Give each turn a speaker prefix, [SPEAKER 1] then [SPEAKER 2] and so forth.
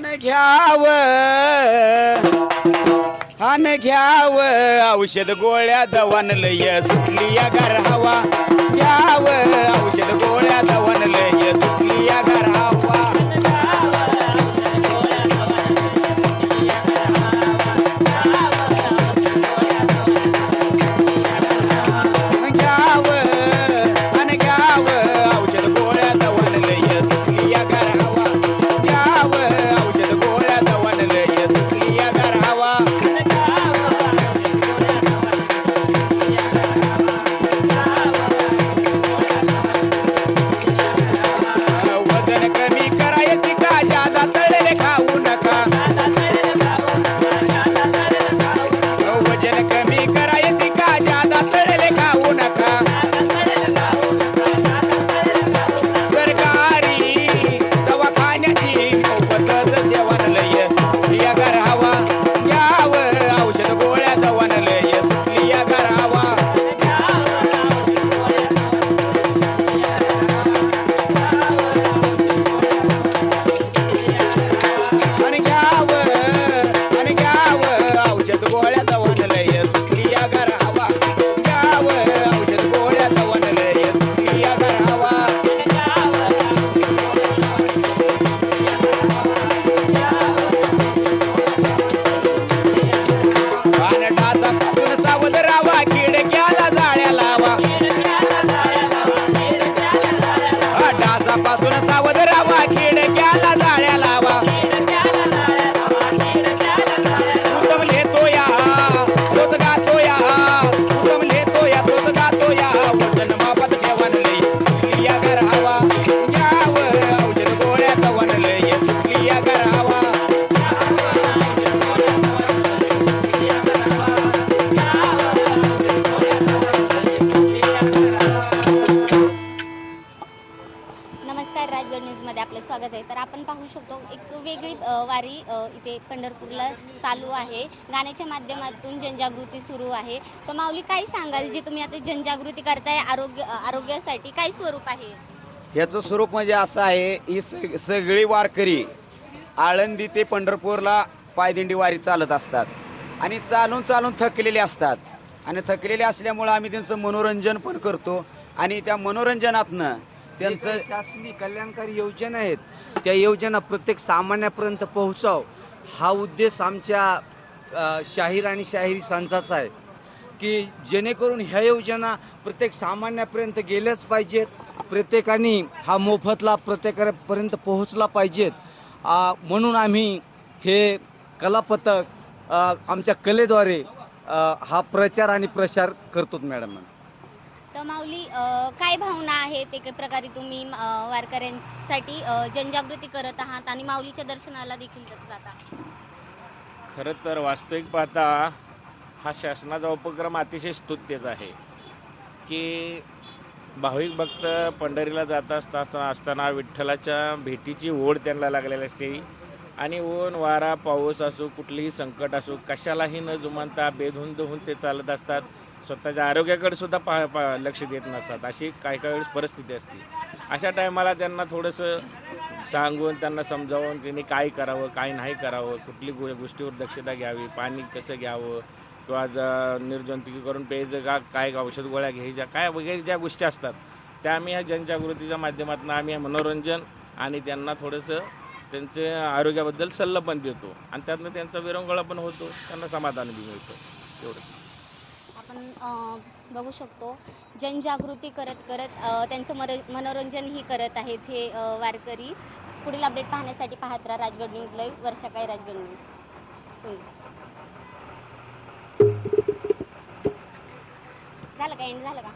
[SPEAKER 1] हान घ्याव. हान घ्याव. औषध गोळ्या दवान लय सुटली या गार हवा.
[SPEAKER 2] लोकल न्यूजमध्ये आपलं स्वागत आहे. तर आपण पाहू शकतो एक वेगळी वारी इथे पंढरपूरला चालू आहे. गाण्याच्या माध्यमातून जनजागृती सुरू आहे. तर माऊली काय सांगाल? जी तुम्ही आता जनजागृती करताय आरोग्य आरोग्यासाठी काय स्वरूप आहे?
[SPEAKER 1] याचं स्वरूप म्हणजे असं आहे ही सग सगळी वारकरी आळंदी ते पंढरपूरला पायदिंडी वारी चालत असतात. आणि चालून चालून थकलेले असतात. आणि थकलेले असल्यामुळं आम्ही त्यांचं मनोरंजन पण करतो. आणि त्या मनोरंजनातनं
[SPEAKER 3] त्यांचं शासकीय कल्याणकारी योजना आहेत त्या योजना प्रत्येक सामान्यापर्यंत पोहोचाव. हा उद्देश आमच्या शाहीर आणि शाहिरी संचाचा आहे की जेणेकरून ह्या योजना प्रत्येक सामान्यापर्यंत गेल्याच पाहिजेत. प्रत्येकाने हा मोफतला प्रत्येकापर्यंत पोहोचला पाहिजेत. म्हणून आम्ही हे कलापथक आमच्या कलेद्वारे हा प्रचार आणि प्रसार करतो मॅडम.
[SPEAKER 2] तर माऊली काय भावना आहेत एक प्रकारे तुम्ही वारकऱ्यांसाठी जनजागृती करत आहात आणि माऊलीच्या दर्शनाला देखील जाता?
[SPEAKER 4] खरं तर वास्तविक पाहता हा शासनाचा उपक्रम अतिशय स्तुत्यच आहे. की भाविक भक्त पंढरीला जात असता असताना विठ्ठलाच्या भेटीची ओढ त्यांना लागलेली असते. आणि ऊन वारा पाऊस असो कुठलीही संकट असो कशालाही न जुमानता बेधुंद होऊन ते चालत असतात. स्वतःच्या आरोग्याकडे सुद्धा पा पा लक्ष देत नसतात. अशी काही काही वेळेस परिस्थिती असते. अशा टायमाला त्यांना थोडंसं सांगून त्यांना समजावून त्यांनी काय करावं काय नाही करावं कुठली गो गोष्टीवर दक्षता घ्यावी पाणी कसं घ्यावं किंवा ज- निर्जंतुकी करून प्यायचं का काय औषध गोळ्या घ्यायच्या काय वगैरे ज्या गोष्टी असतात त्या आम्ही ह्या जनजागृतीच्या माध्यमातून आम्ही मनोरंजन आणि त्यांना थोडंसं त्यांचे आरोग्याबद्दल सल्ला पण देतो. आणि त्यातनं त्यांचा विरंगुळा पण होतो त्यांना समाधान बी मिळतं. एवढं.
[SPEAKER 2] आपण अ, बघू शकतो जनजागृती करत करत अ, त्यांचं मर मनोरंजनही करत आहेत हे अ, वारकरी. पुढील अपडेट पाहण्यासाठी पाहत राहा राजगड न्यूज लाईव्ह. वर्षा काय राजगड न्यूज. पुणे. झालं का? एंड झालं का?